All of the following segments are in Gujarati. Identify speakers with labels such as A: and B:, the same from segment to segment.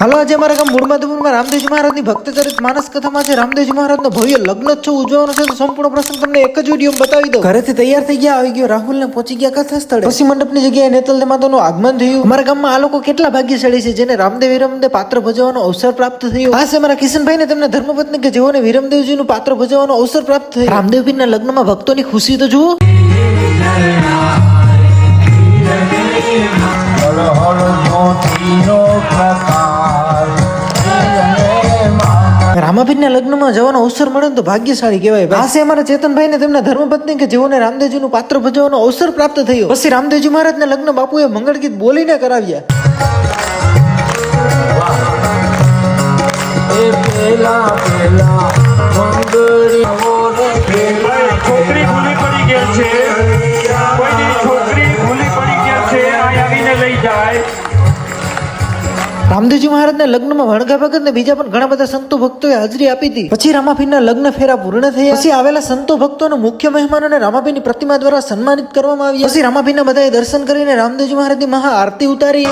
A: હાલો આજે અમારા ગામ મૂળ માધવપુરમાં રામદેવજી મહારાજની ભક્તચરિત માનસ કથામાં છે. રામદેવજી મહારાજનો ભવ્ય લગ્નોત્સવ ઉજવવાનો છે. તો સંપૂર્ણ પ્રસંગ તમને એક જ વીડિયો બતાવી દઉં. ઘરેથી તૈયાર થઈ ગયા, આવી ગયો રાહુલ ને પહોંચી ગયા કથા સ્થળે પછી મંડપની જગ્યાએ નેતલ માતાનું આગમન થયું. અમારા ગામમાં આ લોકો કેટલા ભાગ્યશાળી છે, જેને રામદેવ વિરમદેવ પાત્ર ભજવવાનો અવસર પ્રાપ્ત થયો. આ છે અમારા કિશનભાઈ ને તેમના ધર્મપત્ની કે જેઓને વિરમદેવજીનું પાત્ર ભજવવાનો અવસર પ્રાપ્ત થયો. રામદેવ પીરના લગ્નમાં ભક્તોની ખુશી તો જુઓ.
B: હળ હળ
A: રામાભીરના લગ્નમાં જવાનો અવસર મળે તો ભાગ્યશાળી કહેવાય. આ છે અમારા ચેતનભાઈ ને તેમના ધર્મપત્ની કે જેઓને રામદેવજીનું પાત્ર ભજવવાનો અવસર પ્રાપ્ત થયો. પછી રામદેવજી મહારાજના લગ્ન બાપુએ મંગળ ગીત બોલીને કરાવ્યા.
B: એ પેલા પેલા
A: રામદેવજી મહારાજના લગ્નમાં વણગા ભગત ને બીજા પણ ઘણા બધા સંતો ભક્તોએ હાજરી આપી હતી. પછી રામાભીના લગ્ન ફેરા પૂર્ણ થયા. પછી આવેલા સંતો ભક્તોનો મુખ્ય મહેમાનોને રામાભીની પ્રતિમા દ્વારા સન્માનિત કરવામાં આવ્યા. પછી રામાભીના બધાએ દર્શન કરીને રામદેવજી મહારાજની મહા આરતી ઉતારી.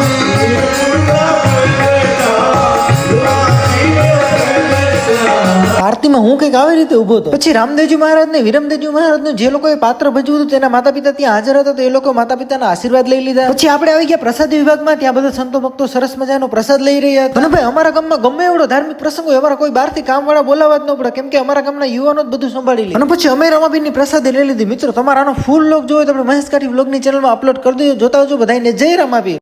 A: આરતીમાં હું કંઈક આવી રીતે ઊભો હતો. પછી રામદેવજી મહારાજ ને વિરમદેવજી મહારાજ જે લોકોએ પાત્ર ભજવ્યું હતું, તેના માતા પિતા ત્યાં હાજર હતા, તો એ લોકો માતા પિતાના આશીર્વાદ લઈ લીધા. પછી આપણે આવી ગયા પ્રસાદ વિભાગમાં, ત્યાં બધા સંતો ભક્તો સરસ મજાનો પ્રસાદ લઈ રહ્યા હતા. અને ભાઈ, અમારા ગામમાં ગમે એવડો ધાર્મિક પ્રસંગ હોય, અમારા કોઈ બહારથી કામવાળા બોલાવવા જ ન પડે, કેમ કે અમારા ગામના યુવાનો જ બધું સંભાળી લે. અને પછી અમે રમાબીનની પ્રસાદી લઈ લીધી. મિત્રો તમારાનો ફૂલ લોક જોયો તો આપણે મહેશ કાઠી વ્લોગની ચેનલમાં અપલોડ કરી દેજો. જોતા આવજો બધાને જય રમાબી